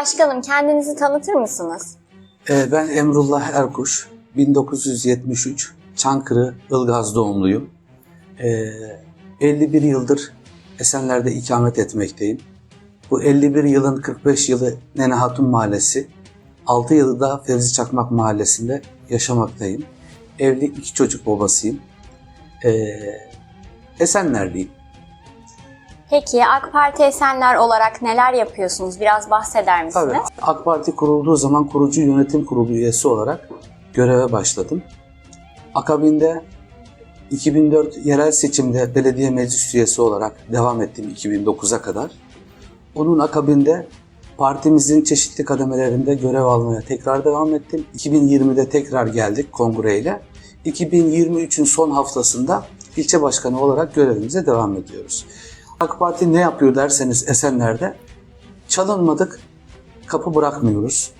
Başkanım kendinizi tanıtır mısınız? Ee, Ben Emrullah Erkuş, 1973 Çankırı Ilgaz doğumluyum. Ee, 51 yıldır Esenler'de ikamet etmekteyim. Bu 51 yılın 45 yılı Nene Hatun Mahallesi, 6 yılı da Fevzi Çakmak Mahallesi'nde yaşamaktayım. Evli iki çocuk babasıyım. Ee, Esenler'liyim. Peki AK Parti Esenler olarak neler yapıyorsunuz? Biraz bahseder misiniz? Tabii. AK Parti kurulduğu zaman kurucu yönetim kurulu üyesi olarak göreve başladım. Akabinde 2004 yerel seçimde belediye meclis üyesi olarak devam ettim 2009'a kadar. Onun akabinde partimizin çeşitli kademelerinde görev almaya tekrar devam ettim. 2020'de tekrar geldik kongreyle. 2023'ün son haftasında ilçe başkanı olarak görevimize devam ediyoruz. AK Parti ne yapıyor derseniz Esenler'de çalınmadık, kapı bırakmıyoruz.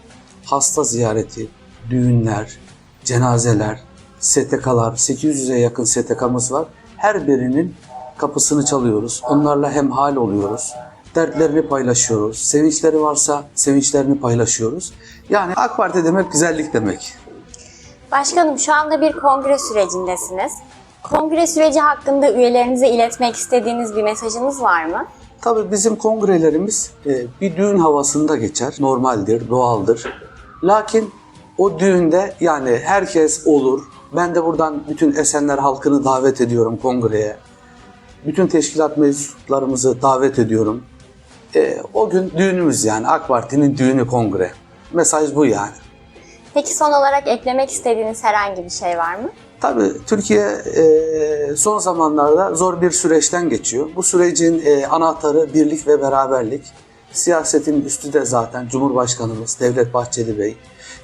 Hasta ziyareti, düğünler, cenazeler, STK'lar, 800'e yakın STK'mız var. Her birinin kapısını çalıyoruz. Onlarla hemhal oluyoruz. Dertlerini paylaşıyoruz. Sevinçleri varsa sevinçlerini paylaşıyoruz. Yani AK Parti demek güzellik demek. Başkanım şu anda bir kongre sürecindesiniz. Kongre süreci hakkında üyelerinize iletmek istediğiniz bir mesajınız var mı? Tabii bizim kongrelerimiz e, bir düğün havasında geçer. Normaldir, doğaldır. Lakin o düğünde yani herkes olur. Ben de buradan bütün Esenler halkını davet ediyorum kongreye. Bütün teşkilat mensuplarımızı davet ediyorum. E, o gün düğünümüz yani AK Parti'nin düğünü kongre. Mesaj bu yani. Peki son olarak eklemek istediğiniz herhangi bir şey var mı? Tabii Türkiye e, son zamanlarda zor bir süreçten geçiyor. Bu sürecin e, anahtarı birlik ve beraberlik. Siyasetin üstü de zaten Cumhurbaşkanımız Devlet Bahçeli Bey.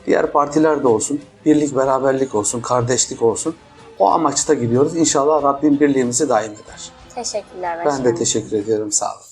Diğer partiler de olsun, birlik beraberlik olsun, kardeşlik olsun. O amaçta gidiyoruz. İnşallah Rabbim birliğimizi daim eder. Teşekkürler Ben başkanım. de teşekkür ediyorum. Sağ olun.